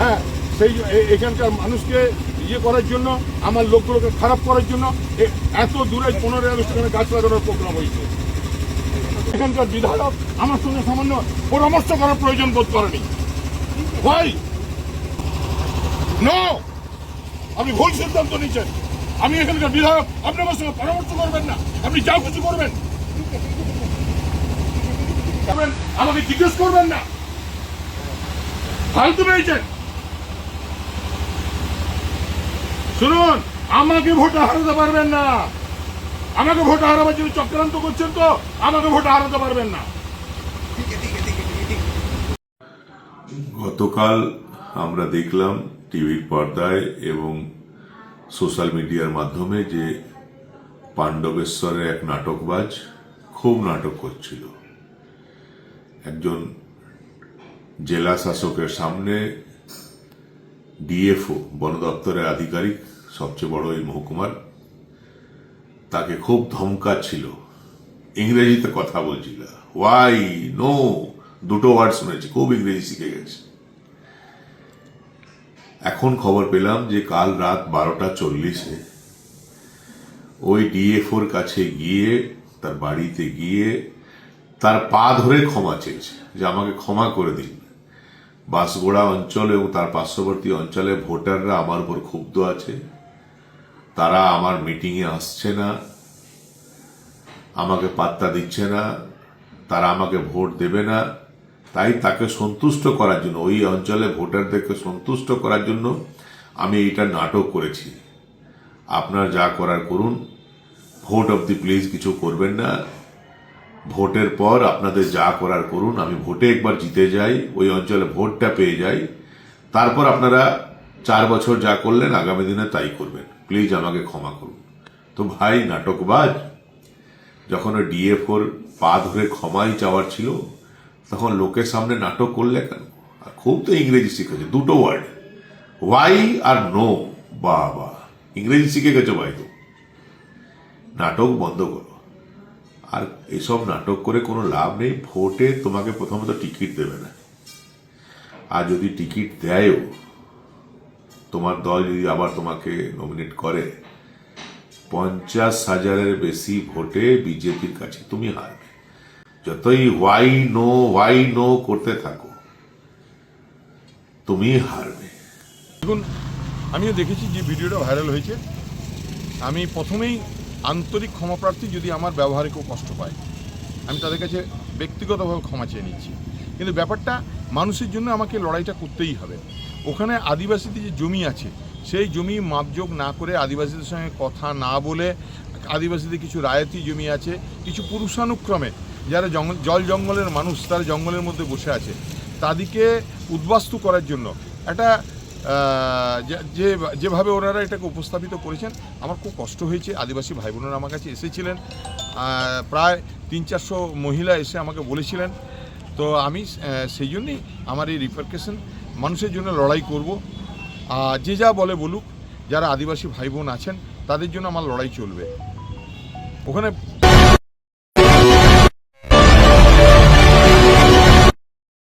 হ্যাঁ সেই এখানকার মানুষকে ইয়ে করার জন্য আমার লোকগুলোকে খারাপ করার জন্য এত দূরে পনেরো আগস্ট এখানে গাছ লাগানোর প্রোগ্রাম হয়েছে। এখানকার বিধায়ক আমার সঙ্গে সামান্য পরামর্শ করার প্রয়োজন বোধ করেনি। ভাই! নো আপনি ভুল সিদ্ধান্ত নিচ্ছেন আমি এখানকার বিধায়ক আপনি আমার সঙ্গে পরামর্শ করবেন না। আপনি যা কিছু করবেন, আমাকে জিজ্ঞেস করবেন না। ফালতু পেয়েছেন। শুনুন, আমাকে ভোটে হারাতে পারবেন না। আমাকে ভোটে হারাবার জন্য চক্রান্ত করছেন তো, আমাকে ভোটে হারাতে পারবেন না। গতকাল আমরা দেখলাম টিভির পর্দায় এবং সোশ্যাল মিডিয়ার মাধ্যমে যে পাণ্ডবেশ্বরের এক নাটকবাজ খুব নাটক করছিল। একজন জেলা শাসকের সামনে ডিএফও, বন দপ্তরের আধিকারিক, সবচেয়ে বড় এই মহকুমার, তাকে খুব ধমকাচ্ছিল ইংরেজিতে কথা বলছিল। ওয়াই নো দুটো ওয়ার্ড শুনেছি, খুব ইংরেজি শিখে গেছে। এখন খবর পেলাম যে কাল রাত বারোটা চল্লিশে ওই ডিএফওর কাছে গিয়ে, তার বাড়িতে গিয়ে তার পা ধরে ক্ষমা চেয়েছে, যে আমাকে ক্ষমা করে দিন। বাঁশগোড়া অঞ্চল এবং তার পার্শ্ববর্তী অঞ্চলে ভোটাররা আমার উপর ক্ষুব্ধ আছে। তারা আমার মিটিংয়ে আসছে না, আমাকে পাত্তা দিচ্ছে না, তারা আমাকে ভোট দেবে না। তাই তাকে সন্তুষ্ট করার জন্য, ওই অঞ্চলে ভোটারদেরকে সন্তুষ্ট করার জন্য আমি এইটা নাটক করেছি। আপনার যা করার করুন। ভোট অব দি প্লিজ কিছু করবেন না। ভোটের পর আপনাদের যা করার করুন, আমি ভোটে একবার জিতে যাই, ওই অঞ্চলে ভোটটা পেয়ে যাই। তারপর আপনারা চার বছর যা করলেন, আগামী দিনে তাই করবেন। প্লিজ আমাকে ক্ষমা করুন। তো ভাই, নাটকবাজ, যখন ওই ডিএফওর পা ধরে ক্ষমাই চাওয়ার ছিল, তখন লোকের সামনে নাটক করলে কেন? আর খুব তো ইংরেজি শিখেছে, দুটো ওয়ার্ড। ওয়াই আর নো বা বা ইংরেজি শিখে গেছো ভাই তো। নাটক বন্ধ করো। আর এসব নাটক করে কোনো লাভ নেই, ভোটে তোমাকে প্রথমত টিকিট দেবে না। আর যদি টিকিট দেয়ও, তোমার দল যদি আবার তোমাকে নমিনেট করে, পঞ্চাশ হাজারের বেশি ভোটে বিজেপির কাছে তুমি হারবে। যতই ওয়াই নো ওয়াই নো করতে থাকো, তুমি হারবে। দেখুন, আমিও দেখেছি যে ভিডিওটা ভাইরাল হয়েছে। আমি প্রথমেই আন্তরিক ক্ষমাপ্রার্থী যদি আমার ব্যবহারে কেউ কষ্ট পায়, আমি তাদের কাছে ব্যক্তিগতভাবে ক্ষমা চেয়ে নিচ্ছি। কিন্তু ব্যাপারটা মানুষের জন্য আমাকে লড়াইটা করতেই হবে। ওখানে আদিবাসীদের যে জমি আছে, সেই জমি মাপযোগ না করে আদিবাসীদের সঙ্গে কথা না বলে আদিবাসীদের কিছু রায়তি জমি আছে, কিছু পুরুষানুক্রমে যারা জঙ্গল, জল জঙ্গলের মানুষ, তারা জঙ্গলের মধ্যে বসে আছে, তাদেরকে উদ্বাস্তু করার জন্য একটা যে- যেভাবে ওনারা এটাকে উপস্থাপিত করেছেন, আমার খুব কষ্ট হয়েছে। আদিবাসী ভাই বোনেরা আমার কাছে এসেছিলেন। প্রায় তিন চারশো মহিলা এসে আমাকে বলেছিলেন। তো আমি সেই জন্যই আমার এই রিপার্কেশন মানুষের জন্য লড়াই করব। আর যে যা বলে বলুক, যারা আদিবাসী ভাই বোন আছেন, তাদের জন্য আমার লড়াই চলবে। ওখানে